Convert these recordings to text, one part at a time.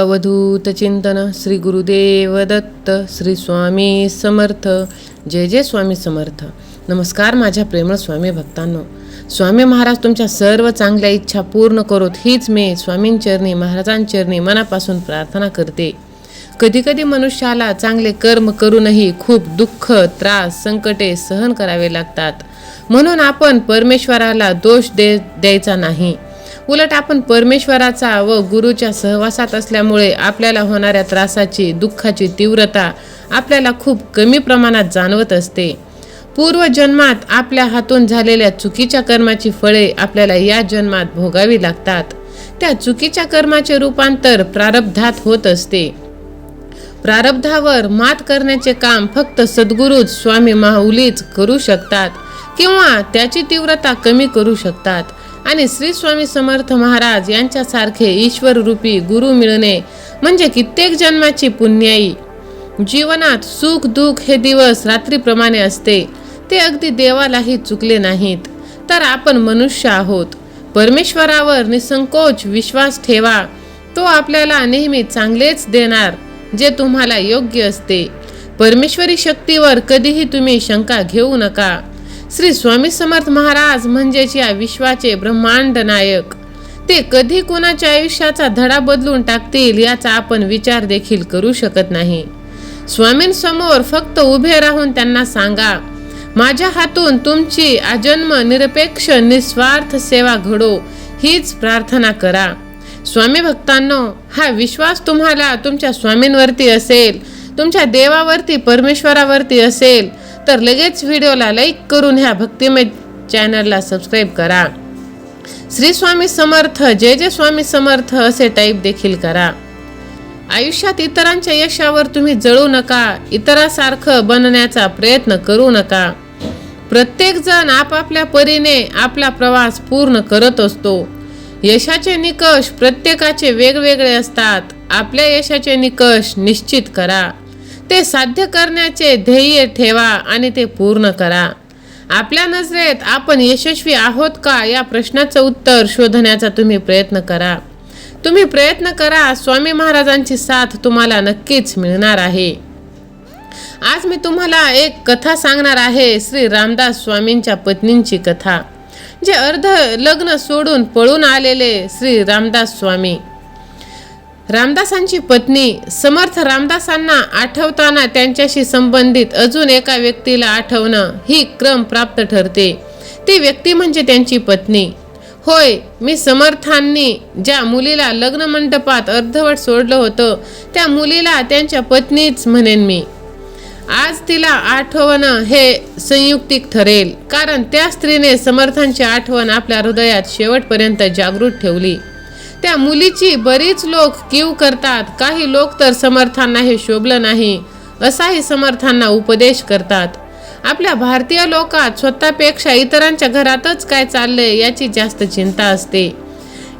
अवधूत चिंतन श्री गुरुदेव दत्त श्री स्वामी समर्थ. जय जय स्वामी समर्थ. नमस्कार माझ्या प्रेमळ स्वामी भक्तांनो. स्वामी महाराज तुमच्या सर्व चांगल्या इच्छा पूर्ण करोत हीच मी स्वामींचरणी महाराजांचरणी मनापासून प्रार्थना करते. कधीकधी मनुष्याला चांगले कर्म करूनही खूप दुःख त्रास संकटे सहन करावे लागतात. म्हणून आपण परमेश्वराला दोष दे द्यायचा नाही. उलट आपण परमेश्वराचा व गुरुच्या सहवासात असल्यामुळे आपल्याला होणाऱ्या त्रासाची दुःखाची तीव्रता आपल्याला खूप कमी प्रमाणात जाणवत असते. पूर्वजन्मात आपल्या हातून झालेल्या चुकीच्या कर्माची फळे आपल्याला या जन्मात भोगावी लागतात. त्या चुकीच्या कर्माचे रूपांतर प्रारब्धात होत असते. प्रारब्धावर मात करण्याचे काम फक्त सद्गुरूच स्वामी माऊलीच करू शकतात किंवा त्याची तीव्रता कमी करू शकतात. आणि श्री स्वामी समर्थ महाराज यांच्यासारखे ईश्वर रूपी गुरु मिळणे म्हणजे कित्येक जन्माची पुण्याई. जीवनात सुख दुःख हे दिवस रात्रीप्रमाणे असते. ते अगदी देवालाही चुकले नाहीत. तर आपण मनुष्य आहोत. परमेश्वरावर निसंकोच विश्वास ठेवा. तो आपल्याला नेहमी चांगलेच देणार जे तुम्हाला योग्य असते. परमेश्वरी शक्तीवर कधीही तुम्ही शंका घेऊ नका. श्री स्वामी समर्थ महाराज म्हणजेच या विश्वाचे ब्रह्मांड नायक. ते कधी कोणाच्या आयुष्याचा धडा बदलून टाकतील याचा आपण विचार देखील करू शकत नाही. स्वामींसमोर फक्त उभे राहून त्यांना सांगा माझ्या हातून तुमची अजन्म निरपेक्ष निस्वार्थ सेवा घडो हीच प्रार्थना करा. स्वामी भक्तांनो हा विश्वास तुम्हाला तुमच्या स्वामींवरती असेल तुमच्या देवावरती परमेश्वरावरती असेल तर लगेच व्हिडिओला लाईक करून ह्या भक्तिमय चॅनलला सबस्क्राईब करा. श्री स्वामी समर्थ जय जय स्वामी समर्थ असे टाईप देखील करा. आयुष्यात इतरांच्या यशावर तुम्ही जळू नका. इतरासारखं बनण्याचा प्रयत्न करू नका. प्रत्येक जण आपापल्या परीने आपला प्रवास पूर्ण करत असतो. यशाचे निकष प्रत्येकाचे वेगवेगळे असतात. आपल्या यशाचे निकष निश्चित करा. ते साध्य करण्याचे ध्येय ठेवा आणि ते पूर्ण करा. आपल्या नजरेत आपण यशस्वी आहोत का या प्रश्नाचं उत्तर शोधण्याचा तुम्ही प्रयत्न करा. तुम्ही प्रयत्न करा स्वामी महाराजांची साथ तुम्हाला नक्कीच मिळणार आहे. आज मी तुम्हाला एक कथा सांगणार आहे श्री रामदास स्वामींच्या पत्नींची कथा जे अर्ध लग्न सोडून पळून आलेले श्री रामदास स्वामी. रामदासांची पत्नी समर्थ रामदासांना आठवताना त्यांच्याशी संबंधित अजून एका व्यक्तीला आठवणं ही क्रम प्राप्त ठरते. ती व्यक्ती म्हणजे त्यांची पत्नी. होय मी समर्थांनी ज्या मुलीला लग्न मंडपात अर्धवट सोडलं होतं त्या मुलीला त्यांच्या पत्नीच म्हणेन मी. आज तिला आठवणं हे संयुक्तिक ठरेल कारण त्या स्त्रीने समर्थांची आठवण आपल्या हृदयात शेवटपर्यंत जागृत ठेवली. त्या मुलीची बरीच लोक कीव करतात. काही लोक तर समर्थांना हे शोभलं नाही. असाही समर्थांना उपदेश करतात. आपल्या भारतीय लोकात स्वतःपेक्षा इतरांच्या घरातच काय चाललंय याची जास्त चिंता असते.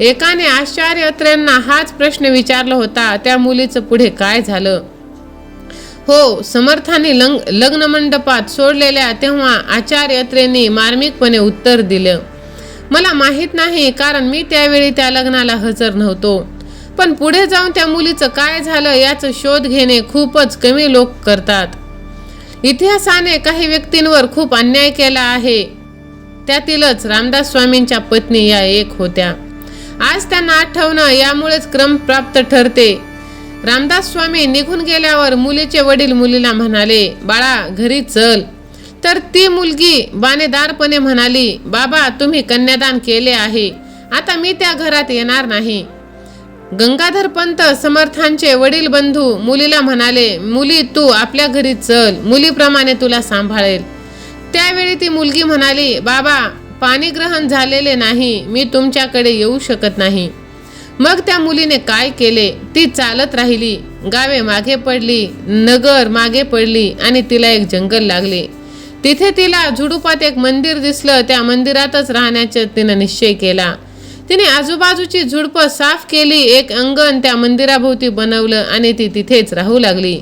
एकाने आश्चर्यत्र्यांना हाच प्रश्न विचारला होता त्या मुलीचं पुढे काय झालं? हो समर्थांनी लंग लग्न मंडपात सोडलेल्या तेव्हा आचार्यत्रेंनी मार्मिकपणे उत्तर दिलं. मला माहीत नाही कारण मी त्यावेळी त्या लग्नाला हजर नव्हतो. पण पुढे जाऊन त्या मुलीचं काय झालं याचं शोध घेणे खूपच कमी लोक करतात. इतिहासाने काही व्यक्तींवर खूप अन्याय केला आहे. त्यातीलच रामदास स्वामींच्या पत्नी या एक होत्या. आज त्यांना आठवणं यामुळेच क्रम प्राप्त ठरते. रामदास स्वामी निघून गेल्यावर मुलीचे वडील मुलीला म्हणाले बाळा घरी चल. तर ती मुलगी बाणेदारपणे म्हणाली बाबा तुम्ही कन्यादान केले आहे. आता मी त्या घरात येणार नाही. गंगाधर पंत समर्थांचे वडील बंधू मुलीला म्हणाले मुली तू आपल्या घरी चल. मुलीप्रमाणे तुला सांभाळेल. त्यावेळी ती मुलगी म्हणाली बाबा पाणी ग्रहण झालेले नाही. मी तुमच्याकडे येऊ शकत नाही. मग त्या मुलीने काय केले? ती चालत राहिली. गावे मागे पडली नगर मागे पडली आणि तिला एक जंगल लागले. तिथे तिला झुडुपात एक मंदिर दिसलं त्या मंदिरातच राहण्याचा तिनं निश्चय केला. तिने आजूबाजूची झुडपं साफ केली एक अंगण त्या मंदिराभोवती बनवलं आणि ती तिथेच राहू लागली.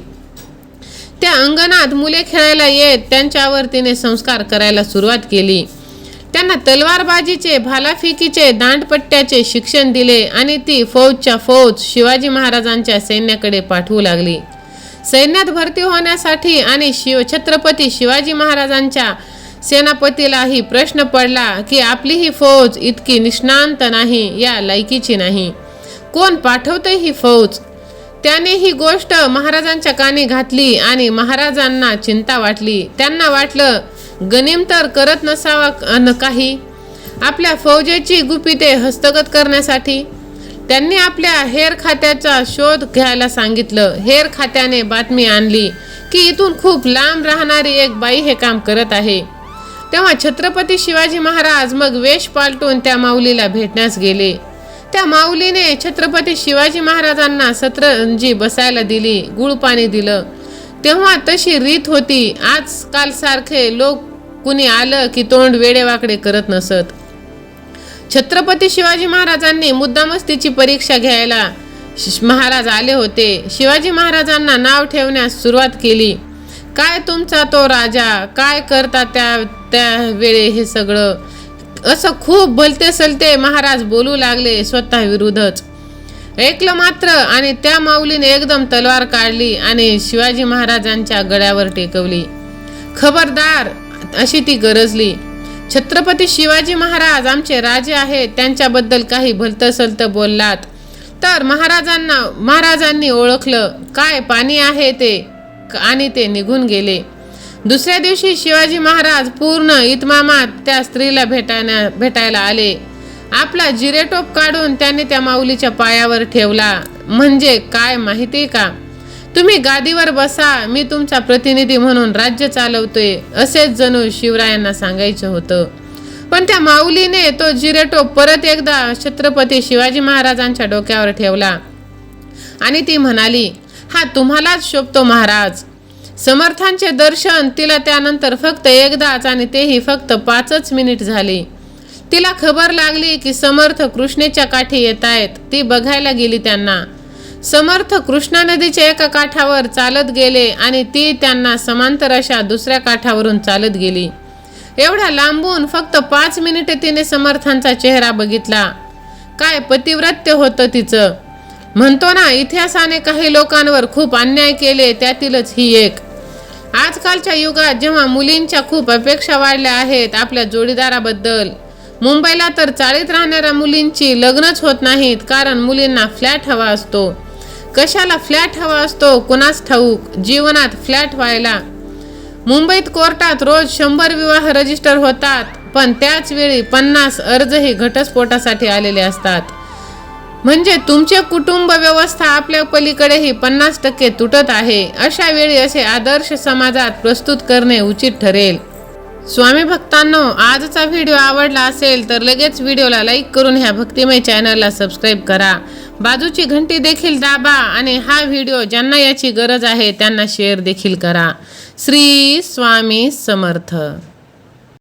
त्या अंगणात मुले खेळायला येत त्यांच्यावर तिने संस्कार करायला सुरुवात केली. त्यांना तलवारबाजीचे भालाफिकीचे दांडपट्ट्याचे शिक्षण दिले आणि ती फौजच्या फौज शिवाजी महाराजांच्या सैन्याकडे पाठवू लागली. सैन्यात भरती होण्यासाठी आणि शिव छत्रपती शिवाजी महाराजांच्या सेनापतीलाही प्रश्न पडला की आपली ही फौज इतकी निष्णांत नाही या लायकीची नाही. कोण पाठवते ही फौज? त्याने ही गोष्ट महाराजांच्या कानी घातली आणि महाराजांना चिंता वाटली. त्यांना वाटलं गनिम तर करत नसावा अन काही. आपल्या फौजेची गुपिते हस्तगत करण्यासाठी त्यांनी आपल्या हेर खात्याचा शोध घ्यायला सांगितलं. हेर खात्याने बातमी आणली की इथून खूप लांब राहणारी एक बाई हे काम करत आहे. तेव्हा छत्रपती शिवाजी महाराज मग वेश पालटून त्या माऊलीला भेटण्यास गेले. त्या माऊलीने छत्रपती शिवाजी महाराजांना सतरंजी बसायला दिली गुळ पाणी दिलं. तेव्हा तशी रीत होती. आजकालसारखे लोक कुणी आलं की तोंड वेडेवाकडे करत नसत. छत्रपती शिवाजी महाराजांनी मुद्दामच तिची परीक्षा घ्यायला श- महाराज आले होते. शिवाजी महाराजांना नाव ठेवण्यास सुरुवात केली. काय तुमचा तो राजा? काय करता त्या त्या वेळे हे सगळं? असं खूप भलते सलते महाराज बोलू लागले स्वतः विरुद्धच ऐकलं मात्र आणि त्या माऊलीने एकदम तलवार काढली आणि शिवाजी महाराजांच्या गळ्यावर टेकवली. खबरदार अशी ती गरजली. छत्रपती शिवाजी महाराज आमचे राजे आहेत त्यांच्याबद्दल काही भलतं सलतं बोललात. तर महाराजांना महाराजांनी ओळखलं काय पाणी आहे ते आणि ते निघून गेले. दुसऱ्या दिवशी शिवाजी महाराज पूर्ण इतमामात त्या स्त्रीला भेटायला भेटायला आले. आपला जिरेटोप काढून त्याने त्या माऊलीच्या पायावर ठेवला. म्हणजे काय माहिती का? तुम्ही गादीवर बसा मी तुमचा प्रतिनिधी म्हणून राज्य चालवतोय असेच जणू शिवरायांना सांगायचं होतं. पण त्या माऊलीने तो जिरेटो परत एकदा छत्रपती शिवाजी महाराजांच्या डोक्यावर ठेवला. आणि ती म्हणाली हा तुम्हालाच शोभतो महाराज. समर्थांचे दर्शन तिला त्यानंतर फक्त एकदाच आणि तेही फक्त पाचच मिनिट झाली. तिला खबर लागली की समर्थ कृष्णेच्या काठी येत आहेत ती बघायला गेली त्यांना. समर्थ कृष्णा नदीच्या एका काठावर चालत गेले आणि ती त्यांना समांतर अशा दुसऱ्या काठावरून चालत गेली. एवढ्या लांबून फक्त पाच मिनिटे तिने समर्थांचा चेहरा बघितला. काय पतिव्रत्य होतं तिचं. म्हणतो ना इतिहासाने काही लोकांवर खूप अन्याय केले त्यातीलच ही एक. आजकालच्या युगात जेव्हा मुलींच्या खूप अपेक्षा वाढल्या आहेत आपल्या जोडीदाराबद्दल मुंबईला तर चाळीत राहणाऱ्या मुलींची लग्नच होत नाहीत कारण मुलींना फ्लॅट हवा असतो. कशाला फ्लॅट हवा असतो? कुणास ठाऊक? जीवनात फ्लॅट व्हायला. मुंबईत कोर्टात रोज शंभर विवाह रजिस्टर होतात पण त्याच वेळी पन्नास अर्जही घटस्फोटासाठी आलेले असतात. म्हणजे तुमचे कुटुंब व्यवस्था आपल्या पलीकडेही पन्नास टक्के तुटत आहे अशा वेळी असे आदर्श समाजात प्रस्तुत करणे उचित ठरेल. स्वामी भक्तांनो आजचा व्हिडिओ आवडला असेल तर लगेच व्हिडिओला लाईक करून ह्या भक्तिमय चॅनलला सबस्क्राईब करा. बाजूची घंटी देखील दाबा आणि हा व्हिडिओ ज्यांना याची गरज आहे त्यांना शेअर देखील करा. श्री स्वामी समर्थ.